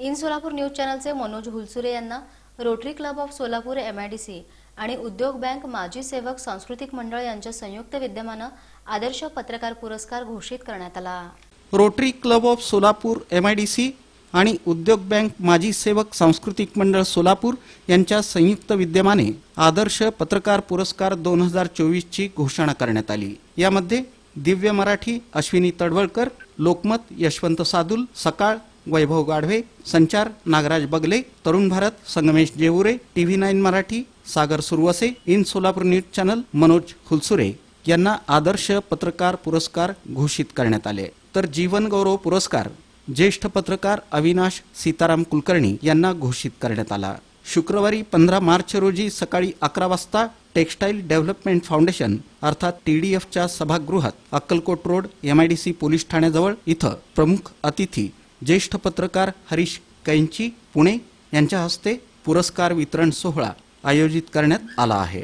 In Solapur news चॅनलचे मनोज हुलसुरे यांना Rotary Club of Solapur MIDC आणि उद्योग बँक माजी सेवक सांस्कृतिक मंडळ यांच्या संयुक्त विद्यमानं आदर्श पत्रकार पुरस्कार घोषित करण्यात आला. Rotary Club of Solapur M I D C आणि उद्योग बँक माजी सेवक सांस्कृतिक मंडळ सोलापूर यांच्या संयुक्त विद्यमाने आदर्श पत्रकार पुरस्कार दोन हजार चोवीसची घोषणा करण्यात आली. यामध्ये दिव्य मराठी अश्विनी तडवळकर लोकमत यशवंत सादुल सकाळ वैभव गाढवे संचार Nagraj Bagle Tarun Bharat Sangamesh Jevure TV nine Marathi Sagar Suravase in Solapur news channel Manoj Hulsure यांना आदर्श पत्रकार पुरस्कार घोषित करण्यात आले. तर जीवनगौरव पुरस्कार ज्येष्ठ पत्रकार अविनाश सीताराम कुलकर्णी यांना घोषित करण्यात आला. शुक्रवारी पंधरा मार्च रोजी सकाळी अकरा वाजता टेक्स्टाईल डेव्हलपमेंट फाउंडेशन अर्थात टी डी एफच्या सभागृहात अक्कलकोट रोड एमआयडीसी पोलीस ठाण्याजवळ इथं प्रमुख अतिथी ज्येष्ठ पत्रकार हरीश कैंची पुणे यांच्या हस्ते पुरस्कार वितरण सोहळा आयोजित करण्यात आला आहे.